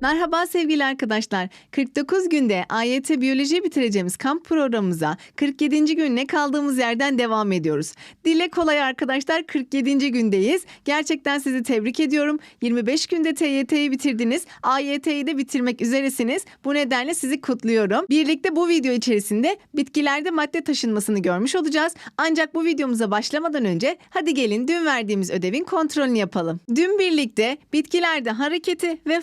Merhaba sevgili arkadaşlar. 49 günde AYT biyoloji bitireceğimiz kamp programımıza 47. gününe kaldığımız yerden devam ediyoruz. Dile kolay arkadaşlar 47. gündeyiz. Gerçekten sizi tebrik ediyorum. 25 günde TYT'yi bitirdiniz. AYT'yi de bitirmek üzeresiniz. Bu nedenle sizi kutluyorum. Birlikte bu video içerisinde bitkilerde madde taşınmasını görmüş olacağız. Ancak bu videomuza başlamadan önce hadi gelin dün verdiğimiz ödevin kontrolünü yapalım. Dün birlikte bitkilerde hareketi ve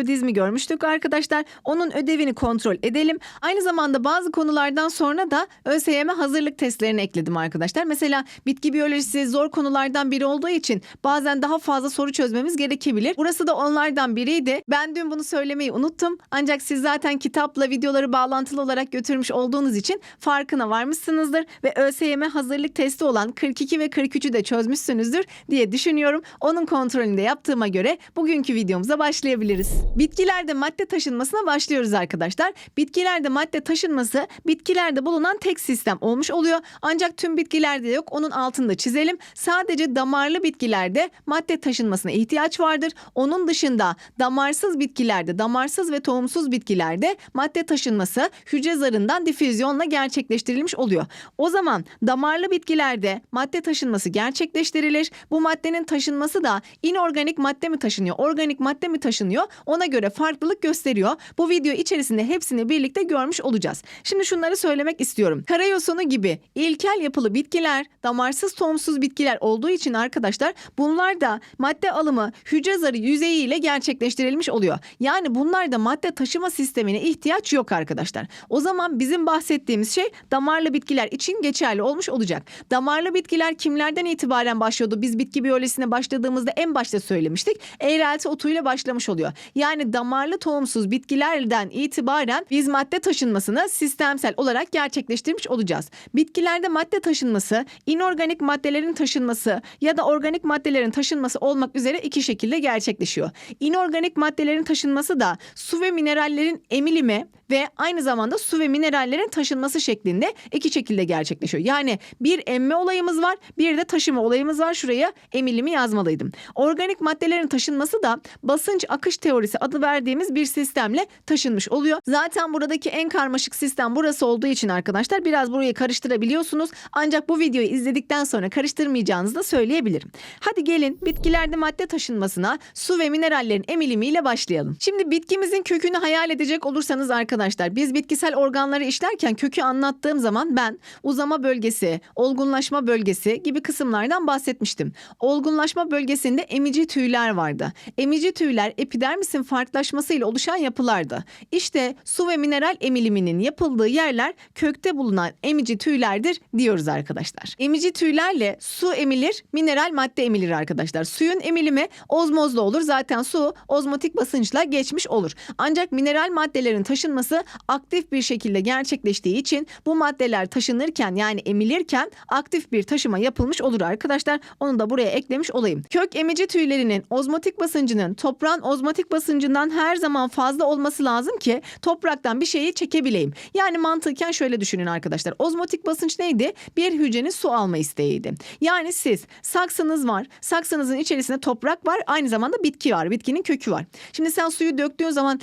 fotoperiyodizmi görmüştük arkadaşlar. Onun ödevini kontrol edelim. Aynı zamanda bazı konulardan sonra da ÖSYM hazırlık testlerini ekledim arkadaşlar. Mesela bitki biyolojisi zor konulardan biri olduğu için bazen daha fazla soru çözmemiz gerekebilir. Burası da onlardan biriydi. Ben dün bunu söylemeyi unuttum. Ancak siz zaten kitapla videoları bağlantılı olarak götürmüş olduğunuz için farkına varmışsınızdır ve ÖSYM hazırlık testi olan 42 ve 43'ü de çözmüşsünüzdür diye düşünüyorum. Onun kontrolünü de yaptığıma göre bugünkü videomuza başlayabiliriz. Bitkilerde madde taşınmasına başlıyoruz arkadaşlar. Bitkilerde madde taşınması bitkilerde bulunan tek sistem olmuş oluyor. Ancak tüm bitkilerde yok. Onun altında çizelim. Sadece damarlı bitkilerde madde taşınmasına ihtiyaç vardır. Onun dışında damarsız bitkilerde, damarsız ve tohumsuz bitkilerde madde taşınması hücre zarından difüzyonla gerçekleştirilmiş oluyor. O zaman damarlı bitkilerde madde taşınması gerçekleştirilir. Bu maddenin taşınması da inorganik madde mi taşınıyor, organik madde mi taşınıyor ona göre farklılık gösteriyor. Bu video içerisinde hepsini birlikte görmüş olacağız. Şimdi şunları söylemek istiyorum. Karayosunu gibi ilkel yapılı bitkiler, damarsız tohumsuz bitkiler olduğu için arkadaşlar bunlar da madde alımı hücre zarı yüzeyiyle gerçekleştirilmiş oluyor. Yani bunlarda madde taşıma sistemine ihtiyaç yok arkadaşlar. O zaman bizim bahsettiğimiz şey damarlı bitkiler için geçerli olmuş olacak. Damarlı bitkiler kimlerden itibaren başlıyordu? Biz bitki biyolojisine başladığımızda en başta söylemiştik. Eğrelti otuyla başlamış oluyor. Yani damarlı tohumsuz bitkilerden itibaren biz madde taşınmasını sistemsel olarak gerçekleştirmiş olacağız. Bitkilerde madde taşınması, inorganik maddelerin taşınması ya da organik maddelerin taşınması olmak üzere iki şekilde gerçekleşiyor. İnorganik maddelerin taşınması da su ve minerallerin emilimi ve aynı zamanda su ve minerallerin taşınması şeklinde iki şekilde gerçekleşiyor. Yani bir emme olayımız var, bir de taşıma olayımız var. Şuraya emilimi yazmalıydım. Organik maddelerin taşınması da basınç akış teorisi adı verdiğimiz bir sistemle taşınmış oluyor. Zaten buradaki en karmaşık sistem burası olduğu için arkadaşlar biraz burayı karıştırabiliyorsunuz. Ancak bu videoyu izledikten sonra karıştırmayacağınızı da söyleyebilirim. Hadi gelin bitkilerde madde taşınmasına su ve minerallerin emilimiyle başlayalım. Şimdi bitkimizin kökünü hayal edecek olursanız arkadaşlar biz bitkisel organları işlerken kökü anlattığım zaman ben uzama bölgesi, olgunlaşma bölgesi gibi kısımlardan bahsetmiştim. Olgunlaşma bölgesinde emici tüyler vardı. Emici tüyler epidermisin farklılaşmasıyla oluşan yapılardı. İşte su ve mineral emiliminin yapıldığı yerler kökte bulunan emici tüylerdir diyoruz arkadaşlar. Emici tüylerle su emilir, mineral madde emilir arkadaşlar. Suyun emilimi ozmozla olur. Zaten su ozmotik basınçla geçmiş olur. Ancak mineral maddelerin taşınması aktif bir şekilde gerçekleştiği için bu maddeler taşınırken yani emilirken aktif bir taşıma yapılmış olur arkadaşlar. Onu da buraya eklemiş olayım. Kök emici tüylerinin ozmotik basıncının toprağın ozmotik basıncından her zaman fazla olması lazım ki topraktan bir şeyi çekebileyim. Yani mantıken şöyle düşünün arkadaşlar. Ozmotik basınç neydi? Bir hücrenin su alma isteğiydi. Yani siz saksınız var. Saksınızın içerisinde toprak var. Aynı zamanda bitki var. Bitkinin kökü var. Şimdi sen suyu döktüğün zaman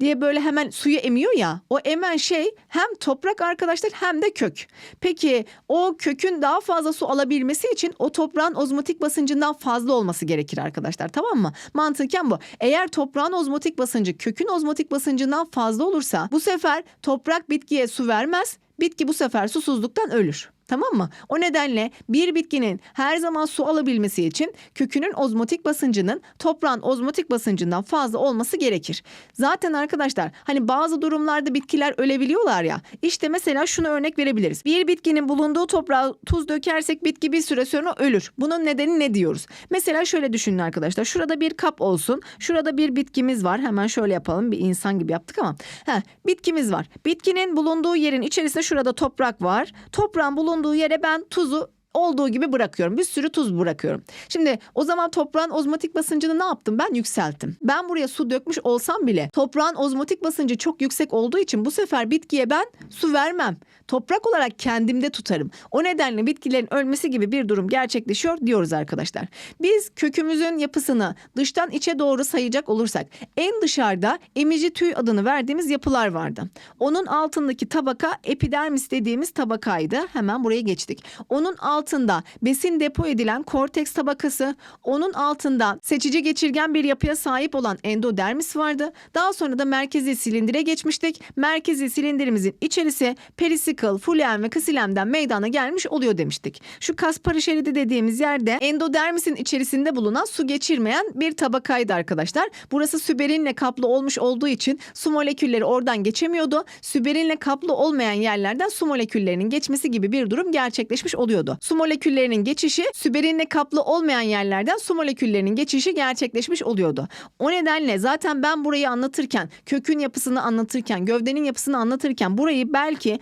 diye böyle hemen suyu emiyor ya. O emen şey hem toprak arkadaşlar hem de kök. Peki o kökün daha fazla su alabilmesi için o toprağın ozmotik basıncından fazla olması gerekir arkadaşlar. Tamam mı? Mantıken bu. Eğer toprağın ozmotik basıncı kökün ozmotik basıncından fazla olursa bu sefer toprak bitkiye su vermez. Bitki bu sefer susuzluktan ölür. Tamam mı? O nedenle bir bitkinin her zaman su alabilmesi için kökünün ozmotik basıncının toprağın ozmotik basıncından fazla olması gerekir. Zaten arkadaşlar hani bazı durumlarda bitkiler ölebiliyorlar ya. İşte mesela şunu örnek verebiliriz. Bir bitkinin bulunduğu toprağa tuz dökersek bitki bir süre sonra ölür. Bunun nedeni ne diyoruz? Mesela şöyle düşünün arkadaşlar. Şurada bir kap olsun. Şurada bir bitkimiz var. Hemen şöyle yapalım. Bir insan gibi yaptık ama. Heh, bitkimiz var. Bitkinin bulunduğu yerin içerisinde şurada toprak var. Toprağın bulunduğu bulunduğu yere ben tuzu olduğu gibi bırakıyorum. Bir sürü tuz bırakıyorum. Şimdi o zaman toprağın ozmotik basıncını ne yaptım? Ben yükselttim. Ben buraya su dökmüş olsam bile toprağın ozmotik basıncı çok yüksek olduğu için bu sefer bitkiye ben su vermem. Toprak olarak kendimde tutarım. O nedenle bitkilerin ölmesi gibi bir durum gerçekleşiyor diyoruz arkadaşlar. Biz kökümüzün yapısını dıştan içe doğru sayacak olursak en dışarıda emici tüy adını verdiğimiz yapılar vardı. Onun altındaki tabaka epidermis dediğimiz tabakaydı. Hemen buraya geçtik. Onun altında besin depo edilen korteks tabakası, onun altında seçici geçirgen bir yapıya sahip olan endodermis vardı. Daha sonra da merkezi silindire geçmiştik. Merkezi silindirimizin içerisi perisikl, fulen ve kasilemden meydana gelmiş oluyor demiştik. Şu kaspar şeridi dediğimiz yerde endodermisin içerisinde bulunan su geçirmeyen bir tabakaydı arkadaşlar. Burası süberinle kaplı olmuş olduğu için su molekülleri oradan geçemiyordu. Süberinle kaplı olmayan yerlerden su moleküllerinin geçmesi gibi bir durum gerçekleşmiş oluyordu. Su moleküllerinin geçişi süberinle kaplı olmayan yerlerden su moleküllerinin geçişi gerçekleşmiş oluyordu. O nedenle zaten ben burayı anlatırken, kökün yapısını anlatırken, gövdenin yapısını anlatırken burayı belki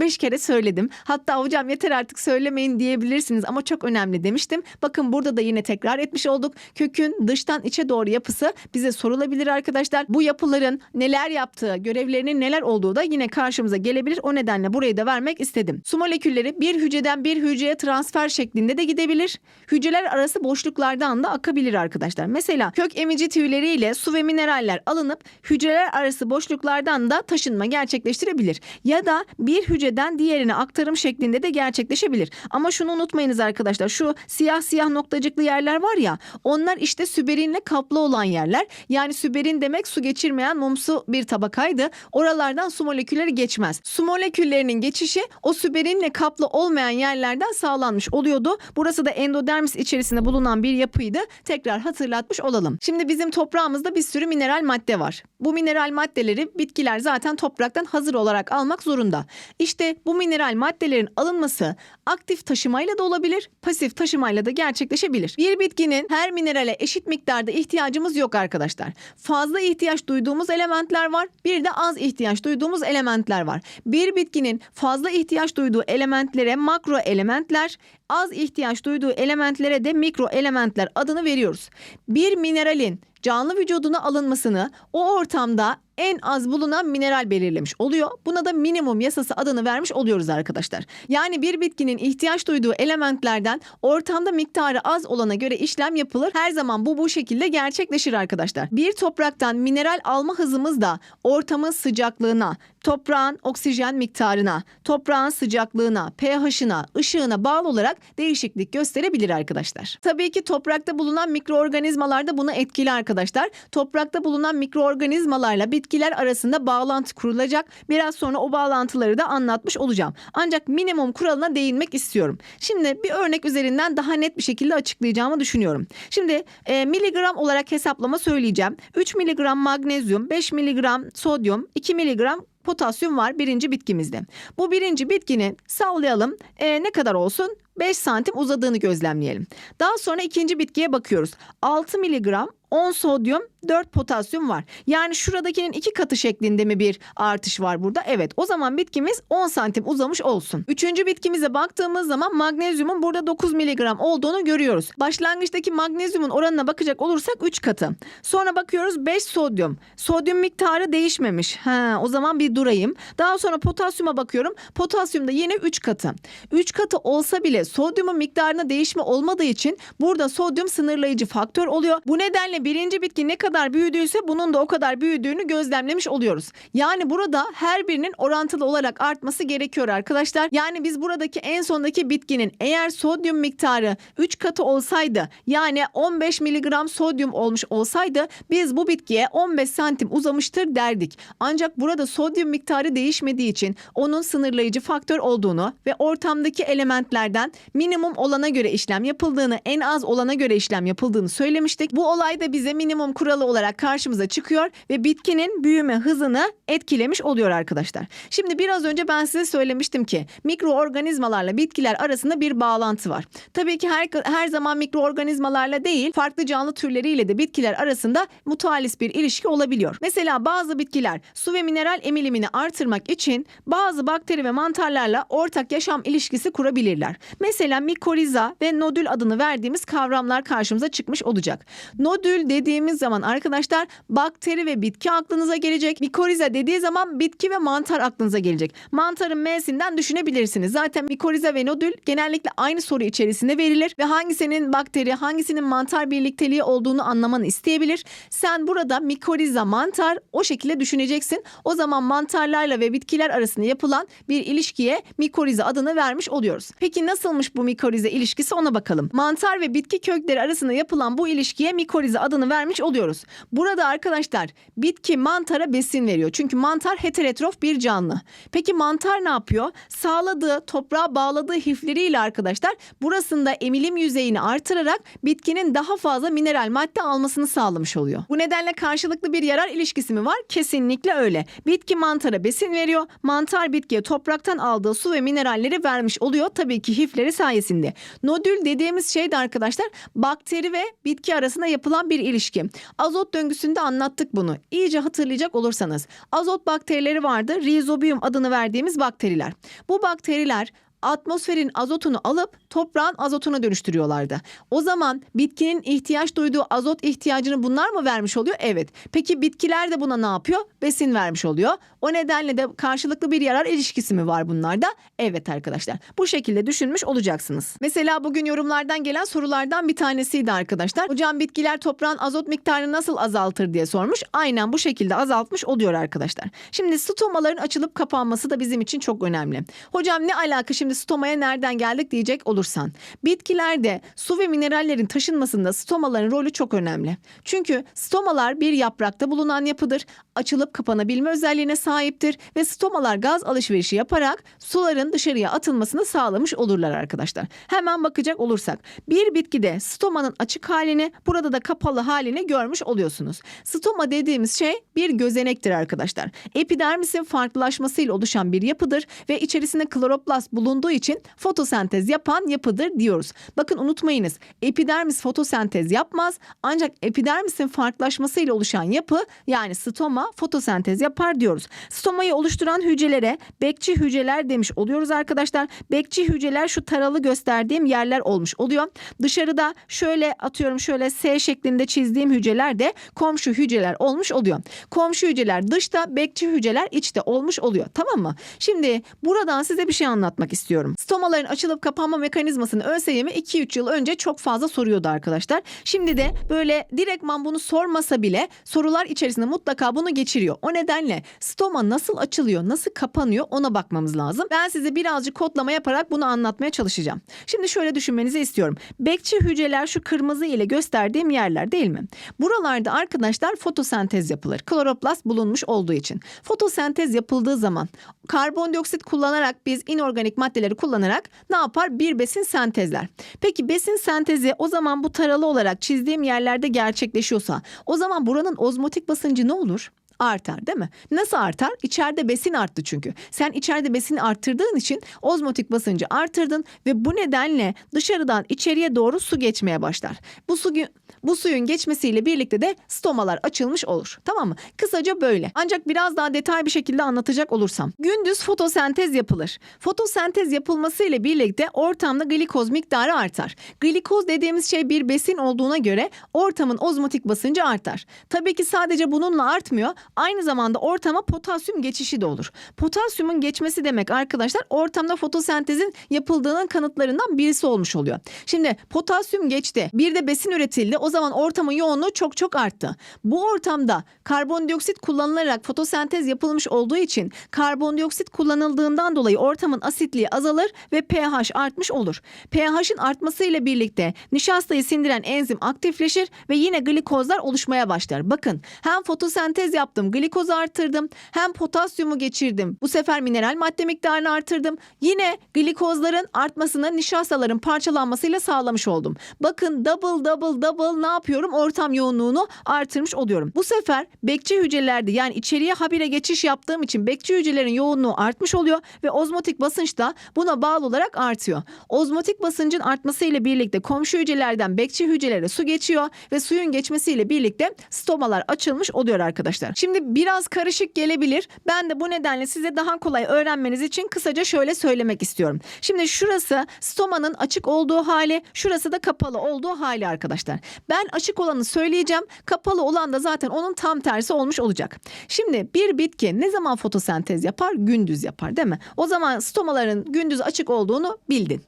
4-5 kere söyledim. Hatta hocam yeter artık söylemeyin diyebilirsiniz ama çok önemli demiştim. Bakın burada da yine tekrar etmiş olduk. Kökün dıştan içe doğru yapısı bize sorulabilir arkadaşlar. Bu yapıların neler yaptığı, görevlerinin neler olduğu da yine karşımıza gelebilir. O nedenle burayı da vermek istedim. Su molekülleri bir hücreden bir hücreye transfer şeklinde de gidebilir. Hücreler arası boşluklardan da akabilir arkadaşlar. Mesela kök emici tüyleriyle su ve mineraller alınıp hücreler arası boşluklardan da taşınma gerçekleştirebilir. Ya da bir hücreden diğerine aktarım şeklinde de gerçekleşebilir. Ama şunu unutmayınız arkadaşlar. Şu siyah siyah noktacıklı yerler var ya onlar işte süberinle kaplı olan yerler. Yani süberin demek su geçirmeyen mumsu bir tabakaydı. Oralardan su molekülleri geçmez. Su moleküllerinin geçişi o süberinle kaplı olmayan yerlerden sağlanmış oluyordu. Burası da endodermis içerisinde bulunan bir yapıydı. Tekrar hatırlatmış olalım. Şimdi bizim toprağımızda bir sürü mineral madde var. Bu mineral maddeleri bitkiler zaten topraktan hazır olarak almak zorunda. İşte bu mineral maddelerin alınması aktif taşımayla da olabilir, pasif taşımayla da gerçekleşebilir. Bir bitkinin her minerale eşit miktarda ihtiyacımız yok arkadaşlar. Fazla ihtiyaç duyduğumuz elementler var, bir de az ihtiyaç duyduğumuz elementler var. Bir bitkinin fazla ihtiyaç duyduğu elementlere makro elementler, az ihtiyaç duyduğu elementlere de mikro elementler adını veriyoruz. Bir mineralin canlı vücuduna alınmasını o ortamda en az bulunan mineral belirlemiş oluyor. Buna da minimum yasası adını vermiş oluyoruz arkadaşlar. Yani bir bitkinin ihtiyaç duyduğu elementlerden ortamda miktarı az olana göre işlem yapılır. Her zaman bu bu şekilde gerçekleşir arkadaşlar. Bir topraktan mineral alma hızımız da ortamın sıcaklığına, toprağın oksijen miktarına, toprağın sıcaklığına, pH'ına, ışığına bağlı olarak değişiklik gösterebilir arkadaşlar. Tabii ki toprakta bulunan mikroorganizmalar da buna etkili arkadaşlar. Toprakta bulunan mikroorganizmalarla bitkiler arasında bağlantı kurulacak. Biraz sonra o bağlantıları da anlatmış olacağım. Ancak minimum kuralına değinmek istiyorum. Şimdi bir örnek üzerinden daha net bir şekilde açıklayacağımı düşünüyorum. Şimdi e, miligram olarak hesaplama söyleyeceğim. 3 miligram magnezyum, 5 miligram sodyum, 2 miligram potasyum var birinci bitkimizde. Bu birinci bitkinin sallayalım e, ne kadar olsun? 5 santim uzadığını gözlemleyelim. Daha sonra ikinci bitkiye bakıyoruz. 6 miligram 10 sodyum 4 potasyum var. Yani şuradakinin iki katı şeklinde mi bir artış var burada? Evet o zaman bitkimiz 10 santim uzamış olsun. Üçüncü bitkimize baktığımız zaman magnezyumun burada 9 miligram olduğunu görüyoruz. Başlangıçtaki magnezyumun oranına bakacak olursak 3 katı. Sonra bakıyoruz 5 sodyum. Sodyum miktarı değişmemiş. Ha, o zaman bir durayım. Daha sonra potasyuma bakıyorum. Potasyum da yine 3 katı. 3 katı olsa bile sodyumun miktarına değişme olmadığı için burada sodyum sınırlayıcı faktör oluyor. Bu nedenle birinci bitki ne kadar büyüdüyse bunun da o kadar büyüdüğünü gözlemlemiş oluyoruz. Yani burada her birinin orantılı olarak artması gerekiyor arkadaşlar. Yani biz buradaki en sondaki bitkinin eğer sodyum miktarı 3 katı olsaydı yani 15 miligram sodyum olmuş olsaydı biz bu bitkiye 15 santim uzamıştır derdik. Ancak burada sodyum miktarı değişmediği için onun sınırlayıcı faktör olduğunu ve ortamdaki elementlerden minimum olana göre işlem yapıldığını, en az olana göre işlem yapıldığını söylemiştik. Bu olay da de bize minimum kuralı olarak karşımıza çıkıyor ve bitkinin büyüme hızını etkilemiş oluyor arkadaşlar. Şimdi biraz önce ben size söylemiştim ki mikroorganizmalarla bitkiler arasında bir bağlantı var. Tabii ki her her zaman mikroorganizmalarla değil, farklı canlı türleriyle de bitkiler arasında mutualis bir ilişki olabiliyor. Mesela bazı bitkiler su ve mineral emilimini artırmak için bazı bakteri ve mantarlarla ortak yaşam ilişkisi kurabilirler. Mesela mikoriza ve nodül adını verdiğimiz kavramlar karşımıza çıkmış olacak. Nodül dediğimiz zaman arkadaşlar bakteri ve bitki aklınıza gelecek. Mikoriza dediği zaman bitki ve mantar aklınıza gelecek. Mantarın M'sinden düşünebilirsiniz. Zaten mikoriza ve nodül genellikle aynı soru içerisinde verilir ve hangisinin bakteri, hangisinin mantar birlikteliği olduğunu anlamanı isteyebilir. Sen burada mikoriza mantar o şekilde düşüneceksin. O zaman mantarlarla ve bitkiler arasında yapılan bir ilişkiye mikoriza adını vermiş oluyoruz. Peki nasılmış bu mikoriza ilişkisi ona bakalım. Mantar ve bitki kökleri arasında yapılan bu ilişkiye mikoriza adını vermiş oluyoruz. Burada arkadaşlar bitki mantara besin veriyor. Çünkü mantar heterotrof bir canlı. Peki mantar ne yapıyor? Sağladığı, toprağa bağladığı hifleriyle arkadaşlar burasında emilim yüzeyini artırarak bitkinin daha fazla mineral madde almasını sağlamış oluyor. Bu nedenle karşılıklı bir yarar ilişkisi mi var? Kesinlikle öyle. Bitki mantara besin veriyor. Mantar bitkiye topraktan aldığı su ve mineralleri vermiş oluyor. Tabii ki hifleri sayesinde. Nodül dediğimiz şey de arkadaşlar bakteri ve bitki arasında yapılan bir ilişki. Azot döngüsünde anlattık bunu. İyice hatırlayacak olursanız. Azot bakterileri vardı. Rhizobium adını verdiğimiz bakteriler. Bu bakteriler atmosferin azotunu alıp toprağın azotuna dönüştürüyorlardı. O zaman bitkinin ihtiyaç duyduğu azot ihtiyacını bunlar mı vermiş oluyor? Evet. Peki bitkiler de buna ne yapıyor? Besin vermiş oluyor. O nedenle de karşılıklı bir yarar ilişkisi mi var bunlarda? Evet arkadaşlar. Bu şekilde düşünmüş olacaksınız. Mesela bugün yorumlardan gelen sorulardan bir tanesiydi arkadaşlar. Hocam bitkiler toprağın azot miktarını nasıl azaltır diye sormuş. Aynen bu şekilde azaltmış oluyor arkadaşlar. Şimdi stomaların açılıp kapanması da bizim için çok önemli. Hocam ne alaka şimdi stomaya nereden geldik diyecek olursan. Bitkilerde su ve minerallerin taşınmasında stomaların rolü çok önemli. Çünkü stomalar bir yaprakta bulunan yapıdır. Açılıp kapanabilme özelliğine sahiptir ve stomalar gaz alışverişi yaparak suların dışarıya atılmasını sağlamış olurlar arkadaşlar. Hemen bakacak olursak bir bitkide stomanın açık halini burada da kapalı halini görmüş oluyorsunuz. Stoma dediğimiz şey bir gözenektir arkadaşlar. Epidermisin farklılaşmasıyla oluşan bir yapıdır ve içerisinde kloroplast bulunduğu için fotosentez yapan yapıdır diyoruz. Bakın unutmayınız epidermis fotosentez yapmaz ancak epidermisin farklılaşmasıyla oluşan yapı yani stoma fotosentez yapar diyoruz. Stomayı oluşturan hücrelere bekçi hücreler demiş oluyoruz arkadaşlar. Bekçi hücreler şu taralı gösterdiğim yerler olmuş oluyor. Dışarıda şöyle atıyorum şöyle S şeklinde çizdiğim hücreler de komşu hücreler olmuş oluyor. Komşu hücreler dışta, bekçi hücreler içte olmuş oluyor. Tamam mı? Şimdi buradan size bir şey anlatmak istiyorum. Stomaların açılıp kapanma mekanizmasını ÖSYM 2-3 yıl önce çok fazla soruyordu arkadaşlar. Şimdi de böyle direktman bunu sormasa bile sorular içerisinde mutlaka bunu geçiriyor. O nedenle stoma nasıl açılıyor, nasıl kapanıyor ona bakmamız lazım. Ben size birazcık kodlama yaparak bunu anlatmaya çalışacağım. Şimdi şöyle düşünmenizi istiyorum. Bekçi hücreler şu kırmızı ile gösterdiğim yerler değil mi? Buralarda arkadaşlar fotosentez yapılır. Kloroplast bulunmuş olduğu için. Fotosentez yapıldığı zaman karbondioksit kullanarak biz inorganik maddeleri kullanarak ne yapar? Bir besin sentezler. Peki besin sentezi o zaman bu taralı olarak çizdiğim yerlerde gerçekleşiyorsa o zaman buranın ozmotik basıncı ne olur? Artar değil mi? Nasıl artar? İçeride besin arttı çünkü. Sen içeride besini arttırdığın için ozmotik basıncı artırdın ve bu nedenle dışarıdan içeriye doğru su geçmeye başlar. Bu su bu suyun geçmesiyle birlikte de stomalar açılmış olur. Tamam mı? Kısaca böyle. Ancak biraz daha detay bir şekilde anlatacak olursam. Gündüz fotosentez yapılır. Fotosentez yapılmasıyla birlikte ortamda glikoz miktarı artar. Glikoz dediğimiz şey bir besin olduğuna göre ortamın ozmotik basıncı artar. Tabii ki sadece bununla artmıyor. Aynı zamanda ortama potasyum geçişi de olur. Potasyumun geçmesi demek arkadaşlar ortamda fotosentezin yapıldığının kanıtlarından birisi olmuş oluyor. Şimdi potasyum geçti. Bir de besin üretildi. O zaman ortamın yoğunluğu çok çok arttı. Bu ortamda karbondioksit kullanılarak fotosentez yapılmış olduğu için karbondioksit kullanıldığından dolayı ortamın asitliği azalır ve pH artmış olur. pH'in artmasıyla birlikte nişastayı sindiren enzim aktifleşir ve yine glikozlar oluşmaya başlar. Bakın hem fotosentez yaptı yaptım. Glikozu arttırdım. Hem potasyumu geçirdim. Bu sefer mineral madde miktarını artırdım. Yine glikozların artmasını nişastaların parçalanmasıyla sağlamış oldum. Bakın double double double ne yapıyorum? Ortam yoğunluğunu artırmış oluyorum. Bu sefer bekçi hücrelerde yani içeriye habire geçiş yaptığım için bekçi hücrelerin yoğunluğu artmış oluyor ve ozmotik basınç da buna bağlı olarak artıyor. Ozmotik basıncın artmasıyla birlikte komşu hücrelerden bekçi hücrelere su geçiyor ve suyun geçmesiyle birlikte stomalar açılmış oluyor arkadaşlar. Şimdi biraz karışık gelebilir. Ben de bu nedenle size daha kolay öğrenmeniz için kısaca şöyle söylemek istiyorum. Şimdi şurası stomanın açık olduğu hali, şurası da kapalı olduğu hali arkadaşlar. Ben açık olanı söyleyeceğim. Kapalı olan da zaten onun tam tersi olmuş olacak. Şimdi bir bitki ne zaman fotosentez yapar? Gündüz yapar değil mi? O zaman stomaların gündüz açık olduğunu bildin.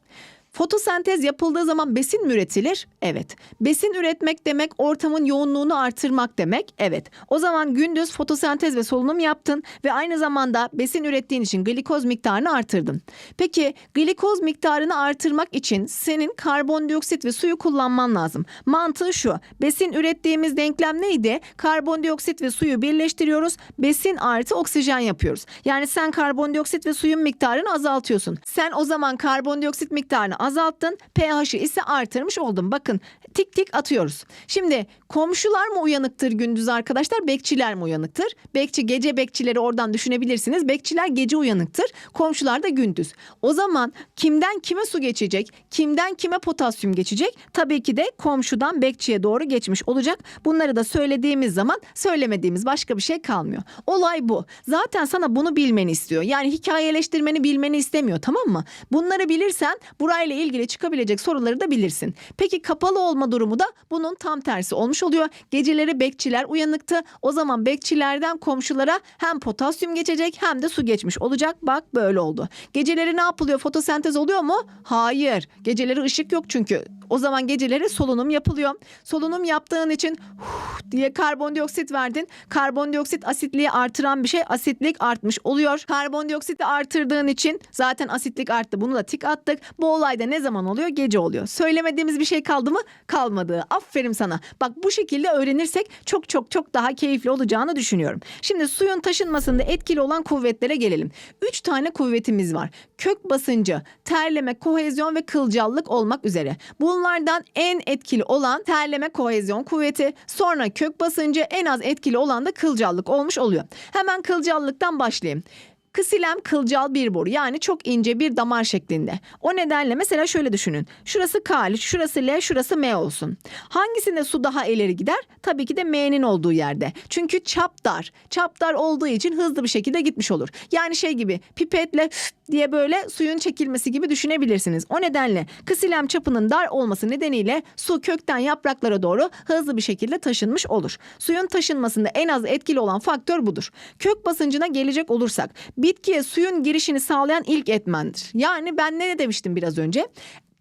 Fotosentez yapıldığı zaman besin mi üretilir? Evet. Besin üretmek demek ortamın yoğunluğunu artırmak demek. Evet. O zaman gündüz fotosentez ve solunum yaptın ve aynı zamanda besin ürettiğin için glikoz miktarını artırdın. Peki glikoz miktarını artırmak için senin karbondioksit ve suyu kullanman lazım. Mantığı şu. Besin ürettiğimiz denklem neydi? Karbondioksit ve suyu birleştiriyoruz. Besin artı oksijen yapıyoruz. Yani sen karbondioksit ve suyun miktarını azaltıyorsun. Sen o zaman karbondioksit miktarını azalttın. pH'i ise artırmış oldun. Bakın tik tik atıyoruz. Şimdi komşular mı uyanıktır gündüz arkadaşlar? Bekçiler mi uyanıktır? Bekçi gece bekçileri oradan düşünebilirsiniz. Bekçiler gece uyanıktır. Komşular da gündüz. O zaman kimden kime su geçecek? Kimden kime potasyum geçecek? Tabii ki de komşudan bekçiye doğru geçmiş olacak. Bunları da söylediğimiz zaman söylemediğimiz başka bir şey kalmıyor. Olay bu. Zaten sana bunu bilmeni istiyor. Yani hikayeleştirmeni bilmeni istemiyor tamam mı? Bunları bilirsen burayla ilgili çıkabilecek soruları da bilirsin. Peki kapalı olma durumu da bunun tam tersi olmuş oluyor. Geceleri bekçiler uyanıktı. O zaman bekçilerden komşulara hem potasyum geçecek hem de su geçmiş olacak. Bak böyle oldu. Geceleri ne yapılıyor? Fotosentez oluyor mu? Hayır. Geceleri ışık yok çünkü. O zaman geceleri solunum yapılıyor. Solunum yaptığın için huh diye karbondioksit verdin. Karbondioksit asitliği artıran bir şey. Asitlik artmış oluyor. Karbondioksiti artırdığın için zaten asitlik arttı. Bunu da tik attık. Bu olay da ne zaman oluyor? Gece oluyor. Söylemediğimiz bir şey kaldı mı? Kalmadı. Aferin sana. Bak bu şekilde öğrenirsek çok çok çok daha keyifli olacağını düşünüyorum. Şimdi suyun taşınmasında etkili olan kuvvetlere gelelim. Üç tane kuvvetimiz var. Kök basıncı, terleme, kohezyon ve kılcallık olmak üzere. Bunlardan en etkili olan terleme, kohezyon kuvveti. Sonra kök basıncı en az etkili olan da kılcallık olmuş oluyor. Hemen kılcallıktan başlayayım. Kısilem kılcal bir boru yani çok ince bir damar şeklinde. O nedenle mesela şöyle düşünün. Şurası K, şurası L, şurası M olsun. Hangisinde su daha ileri gider? Tabii ki de M'nin olduğu yerde. Çünkü çap dar. Çap dar olduğu için hızlı bir şekilde gitmiş olur. Yani şey gibi pipetle diye böyle suyun çekilmesi gibi düşünebilirsiniz. O nedenle kısilem çapının dar olması nedeniyle su kökten yapraklara doğru hızlı bir şekilde taşınmış olur. Suyun taşınmasında en az etkili olan faktör budur. Kök basıncına gelecek olursak bitkiye suyun girişini sağlayan ilk etmendir. Yani ben ne demiştim biraz önce?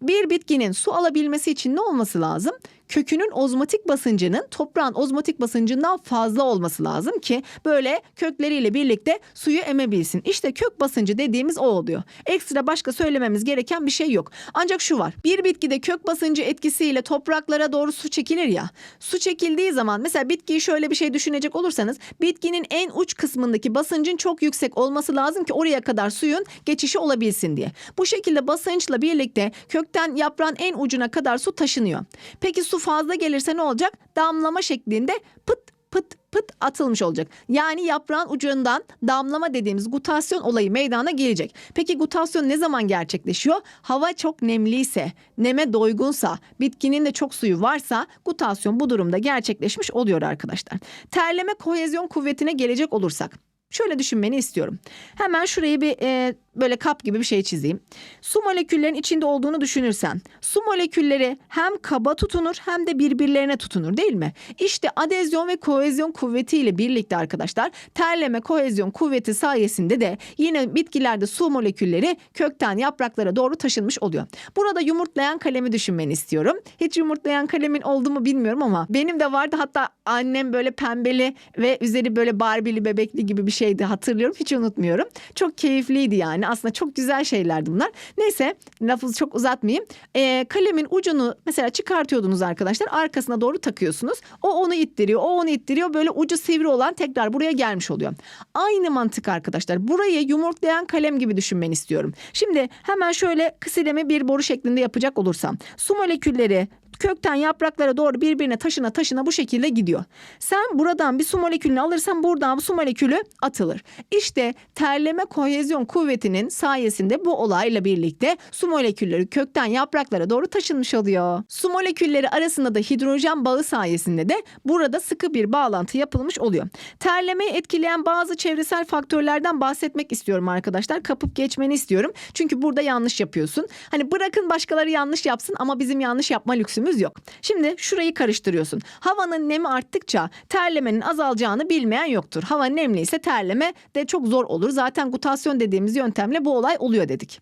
Bir bitkinin su alabilmesi için ne olması lazım? Kökünün ozmotik basıncının toprağın ozmotik basıncından fazla olması lazım ki böyle kökleriyle birlikte suyu emebilsin. İşte kök basıncı dediğimiz o oluyor. Ekstra başka söylememiz gereken bir şey yok. Ancak şu var. Bir bitkide kök basıncı etkisiyle topraklara doğru su çekilir ya. Su çekildiği zaman mesela bitkiyi şöyle bir şey düşünecek olursanız bitkinin en uç kısmındaki basıncın çok yüksek olması lazım ki oraya kadar suyun geçişi olabilsin diye. Bu şekilde basınçla birlikte kökten yaprağın en ucuna kadar su taşınıyor. Peki su fazla gelirse ne olacak? Damlama şeklinde pıt pıt pıt atılmış olacak. Yani yaprağın ucundan damlama dediğimiz gutasyon olayı meydana gelecek. Peki gutasyon ne zaman gerçekleşiyor? Hava çok nemliyse, neme doygunsa, bitkinin de çok suyu varsa gutasyon bu durumda gerçekleşmiş oluyor arkadaşlar. Terleme kohezyon kuvvetine gelecek olursak Şöyle düşünmeni istiyorum. Hemen şurayı bir e, böyle kap gibi bir şey çizeyim. Su moleküllerin içinde olduğunu düşünürsen su molekülleri hem kaba tutunur hem de birbirlerine tutunur değil mi? İşte adezyon ve kohezyon kuvvetiyle birlikte arkadaşlar terleme kohezyon kuvveti sayesinde de yine bitkilerde su molekülleri kökten yapraklara doğru taşınmış oluyor. Burada yumurtlayan kalemi düşünmeni istiyorum. Hiç yumurtlayan kalemin oldu mu bilmiyorum ama benim de vardı hatta annem böyle pembeli ve üzeri böyle barbili bebekli gibi bir şeydi hatırlıyorum hiç unutmuyorum. Çok keyifliydi yani Aslında çok güzel şeylerdi bunlar. Neyse lafı çok uzatmayayım. Ee, kalemin ucunu mesela çıkartıyordunuz arkadaşlar. Arkasına doğru takıyorsunuz. O onu ittiriyor. O onu ittiriyor. Böyle ucu sivri olan tekrar buraya gelmiş oluyor. Aynı mantık arkadaşlar. Burayı yumurtlayan kalem gibi düşünmeni istiyorum. Şimdi hemen şöyle kısilemi bir boru şeklinde yapacak olursam. Su molekülleri kökten yapraklara doğru birbirine taşına taşına bu şekilde gidiyor. Sen buradan bir su molekülünü alırsan buradan bu su molekülü atılır. İşte terleme kohezyon kuvvetinin sayesinde bu olayla birlikte su molekülleri kökten yapraklara doğru taşınmış oluyor. Su molekülleri arasında da hidrojen bağı sayesinde de burada sıkı bir bağlantı yapılmış oluyor. Terlemeyi etkileyen bazı çevresel faktörlerden bahsetmek istiyorum arkadaşlar. Kapıp geçmeni istiyorum. Çünkü burada yanlış yapıyorsun. Hani bırakın başkaları yanlış yapsın ama bizim yanlış yapma lüksümüz yok. Şimdi şurayı karıştırıyorsun. Havanın nemi arttıkça terlemenin azalacağını bilmeyen yoktur. Hava nemliyse terleme de çok zor olur. Zaten gutasyon dediğimiz yöntemle bu olay oluyor dedik.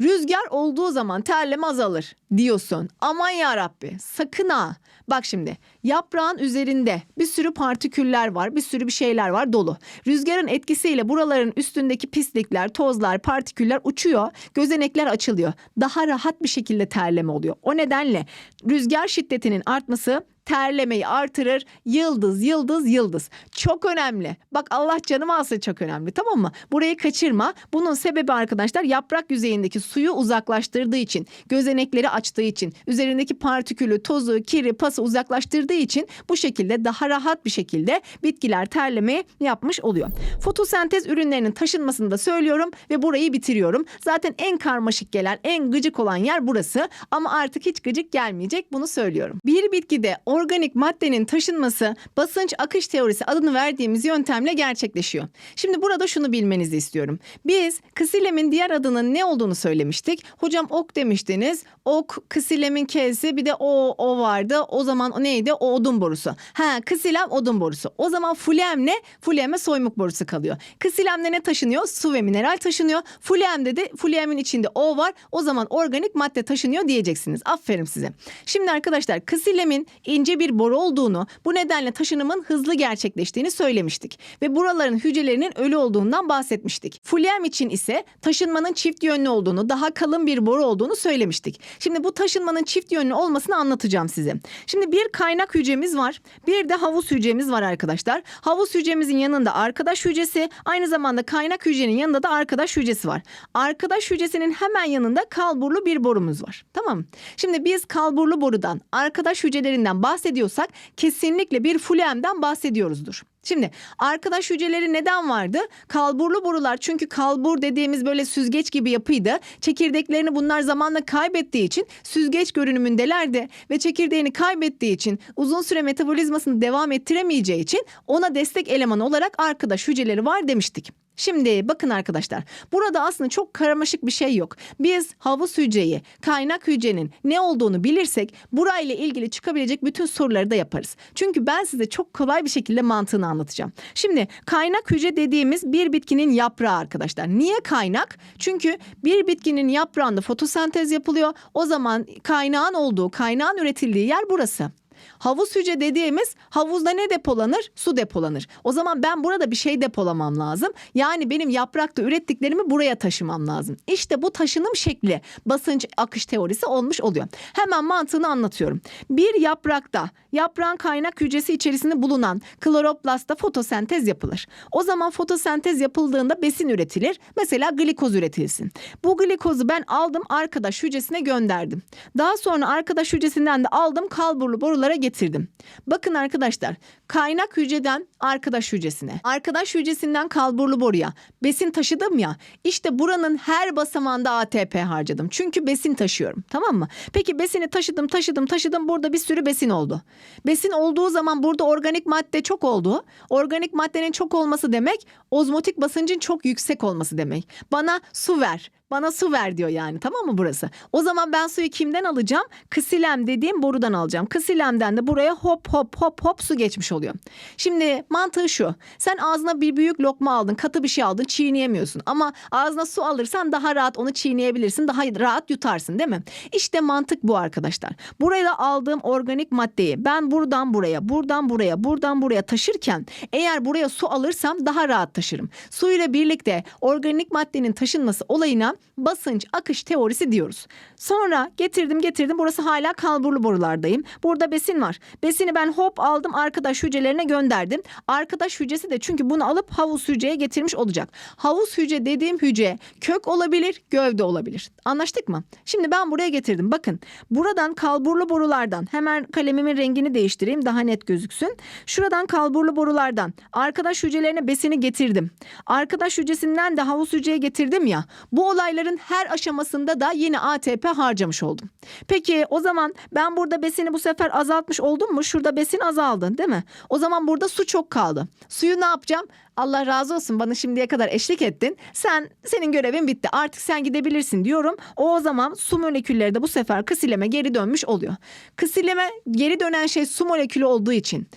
Rüzgar olduğu zaman terleme azalır diyorsun. Aman ya Rabbi sakın ha. Bak şimdi yaprağın üzerinde bir sürü partiküller var, bir sürü bir şeyler var dolu. Rüzgarın etkisiyle buraların üstündeki pislikler, tozlar, partiküller uçuyor, gözenekler açılıyor. Daha rahat bir şekilde terleme oluyor. O nedenle rüzgar şiddetinin artması terlemeyi artırır. Yıldız, yıldız, yıldız. Çok önemli. Bak Allah canımı alsın çok önemli tamam mı? Burayı kaçırma. Bunun sebebi arkadaşlar yaprak yüzeyindeki suyu uzaklaştırdığı için, gözenekleri açtığı için, üzerindeki partikülü, tozu, kiri, pası uzaklaştırdığı için bu şekilde daha rahat bir şekilde bitkiler terlemeyi yapmış oluyor. Fotosentez ürünlerinin taşınmasını da söylüyorum ve burayı bitiriyorum. Zaten en karmaşık gelen, en gıcık olan yer burası ama artık hiç gıcık gelmeyecek bunu söylüyorum. Bir bitkide organik maddenin taşınması basınç akış teorisi adını verdiğimiz yöntemle gerçekleşiyor. Şimdi burada şunu bilmenizi istiyorum. Biz kısilemin diğer adının ne olduğunu söylemiştik. Hocam ok demiştiniz. Ok kısilemin k'si bir de o o vardı. O zaman o neydi? O odun borusu. Ha kısilem odun borusu. O zaman fulem ne? Fuleme soymuk borusu kalıyor. Kısilemde ne taşınıyor? Su ve mineral taşınıyor. Fulemde de fulemin içinde o var. O zaman organik madde taşınıyor diyeceksiniz. Aferin size. Şimdi arkadaşlar kısilemin ince bir boru olduğunu, bu nedenle taşınımın hızlı gerçekleştiğini söylemiştik. Ve buraların hücrelerinin ölü olduğundan bahsetmiştik. Fulyem için ise taşınmanın çift yönlü olduğunu, daha kalın bir boru olduğunu söylemiştik. Şimdi bu taşınmanın çift yönlü olmasını anlatacağım size. Şimdi bir kaynak hücremiz var. Bir de havuz hücremiz var arkadaşlar. Havuz hücremizin yanında arkadaş hücresi, aynı zamanda kaynak hücrenin yanında da arkadaş hücresi var. Arkadaş hücresinin hemen yanında kalburlu bir borumuz var. Tamam? Şimdi biz kalburlu borudan, arkadaş hücrelerinden bahsediyorsak kesinlikle bir fulemden bahsediyoruzdur. Şimdi arkadaş hücreleri neden vardı? Kalburlu borular çünkü kalbur dediğimiz böyle süzgeç gibi yapıydı. Çekirdeklerini bunlar zamanla kaybettiği için süzgeç görünümündelerdi ve çekirdeğini kaybettiği için uzun süre metabolizmasını devam ettiremeyeceği için ona destek elemanı olarak arkadaş hücreleri var demiştik. Şimdi bakın arkadaşlar burada aslında çok karmaşık bir şey yok. Biz havuz hücreyi, kaynak hücrenin ne olduğunu bilirsek burayla ilgili çıkabilecek bütün soruları da yaparız. Çünkü ben size çok kolay bir şekilde mantığını anlatacağım. Şimdi kaynak hücre dediğimiz bir bitkinin yaprağı arkadaşlar. Niye kaynak? Çünkü bir bitkinin yaprağında fotosentez yapılıyor. O zaman kaynağın olduğu, kaynağın üretildiği yer burası. Havuz hücre dediğimiz havuzda ne depolanır? Su depolanır. O zaman ben burada bir şey depolamam lazım. Yani benim yaprakta ürettiklerimi buraya taşımam lazım. İşte bu taşınım şekli basınç akış teorisi olmuş oluyor. Hemen mantığını anlatıyorum. Bir yaprakta yaprağın kaynak hücresi içerisinde bulunan kloroplastta fotosentez yapılır. O zaman fotosentez yapıldığında besin üretilir. Mesela glikoz üretilsin. Bu glikozu ben aldım arkadaş hücresine gönderdim. Daha sonra arkadaş hücresinden de aldım kalburlu borulara getirdim. Bakın arkadaşlar kaynak hücreden arkadaş hücresine, arkadaş hücresinden kalburlu boruya besin taşıdım ya. İşte buranın her basamağında ATP harcadım. Çünkü besin taşıyorum. Tamam mı? Peki besini taşıdım, taşıdım, taşıdım. Burada bir sürü besin oldu. Besin olduğu zaman burada organik madde çok oldu. Organik maddenin çok olması demek ozmotik basıncın çok yüksek olması demek. Bana su ver Bana su ver diyor yani tamam mı burası? O zaman ben suyu kimden alacağım? Kısilem dediğim borudan alacağım. Kısilemden de buraya hop hop hop hop su geçmiş oluyor. Şimdi mantığı şu. Sen ağzına bir büyük lokma aldın, katı bir şey aldın, çiğneyemiyorsun. Ama ağzına su alırsan daha rahat onu çiğneyebilirsin, daha rahat yutarsın değil mi? İşte mantık bu arkadaşlar. Buraya aldığım organik maddeyi ben buradan buraya, buradan buraya, buradan buraya taşırken eğer buraya su alırsam daha rahat taşırım. Suyla birlikte organik maddenin taşınması olayına basınç akış teorisi diyoruz. Sonra getirdim getirdim burası hala kalburlu borulardayım. Burada besin var. Besini ben hop aldım arkadaş hücrelerine gönderdim. Arkadaş hücresi de çünkü bunu alıp havuz hücreye getirmiş olacak. Havuz hücre dediğim hücre kök olabilir, gövde olabilir. Anlaştık mı? Şimdi ben buraya getirdim. Bakın buradan kalburlu borulardan hemen kalemimin rengini değiştireyim daha net gözüksün. Şuradan kalburlu borulardan arkadaş hücrelerine besini getirdim. Arkadaş hücresinden de havuz hücreye getirdim ya. Bu olayların her aşamasında da yine ATP harcamış oldum. Peki o zaman ben burada besini bu sefer azaltmış oldum mu? Şurada besin azaldı değil mi? O zaman burada su çok kaldı. Suyu ne yapacağım? Allah razı olsun bana şimdiye kadar eşlik ettin. Sen senin görevin bitti. Artık sen gidebilirsin diyorum. O o zaman su molekülleri de bu sefer kısileme geri dönmüş oluyor. Kısileme geri dönen şey su molekülü olduğu için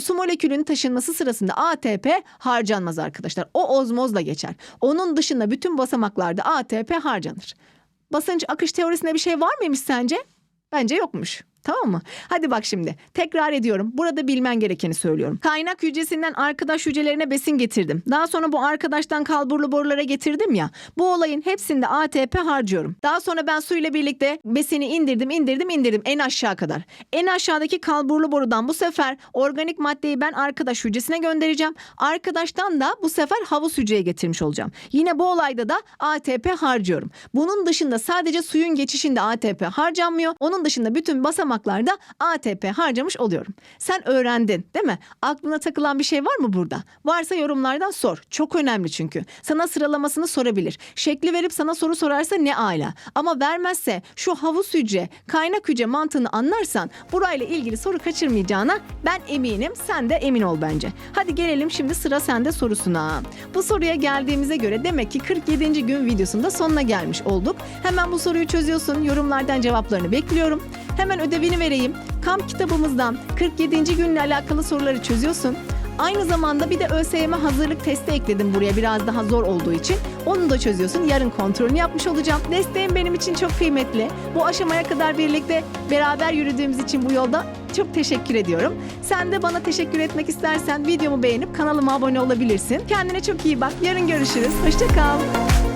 su molekülünün taşınması sırasında ATP harcanmaz arkadaşlar. O ozmozla geçer. Onun dışında bütün basamaklarda ATP harcanır. Basınç akış teorisinde bir şey var mıymış sence? Bence yokmuş. Tamam mı? Hadi bak şimdi. Tekrar ediyorum. Burada bilmen gerekeni söylüyorum. Kaynak hücresinden arkadaş hücrelerine besin getirdim. Daha sonra bu arkadaştan kalburlu borulara getirdim ya. Bu olayın hepsinde ATP harcıyorum. Daha sonra ben suyla birlikte besini indirdim, indirdim, indirdim en aşağı kadar. En aşağıdaki kalburlu borudan bu sefer organik maddeyi ben arkadaş hücresine göndereceğim. Arkadaştan da bu sefer havuz hücreye getirmiş olacağım. Yine bu olayda da ATP harcıyorum. Bunun dışında sadece suyun geçişinde ATP harcanmıyor. Onun dışında bütün basamaklarda ATP harcamış oluyorum. Sen öğrendin değil mi? Aklına takılan bir şey var mı burada? Varsa yorumlardan sor. Çok önemli çünkü. Sana sıralamasını sorabilir. Şekli verip sana soru sorarsa ne ala. Ama vermezse şu havuz hücre, kaynak hücre mantığını anlarsan burayla ilgili soru kaçırmayacağına ben eminim. Sen de emin ol bence. Hadi gelelim şimdi sıra sende sorusuna. Bu soruya geldiğimize göre demek ki 47. gün videosunda sonuna gelmiş olduk. Hemen bu soruyu çözüyorsun. Yorumlardan cevaplarını bekliyorum. Hemen ödevini vereyim. Kamp kitabımızdan 47. günle alakalı soruları çözüyorsun. Aynı zamanda bir de ÖSYM hazırlık testi ekledim buraya biraz daha zor olduğu için. Onu da çözüyorsun. Yarın kontrolünü yapmış olacağım. Desteğin benim için çok kıymetli. Bu aşamaya kadar birlikte beraber yürüdüğümüz için bu yolda çok teşekkür ediyorum. Sen de bana teşekkür etmek istersen videomu beğenip kanalıma abone olabilirsin. Kendine çok iyi bak. Yarın görüşürüz. Hoşça kal.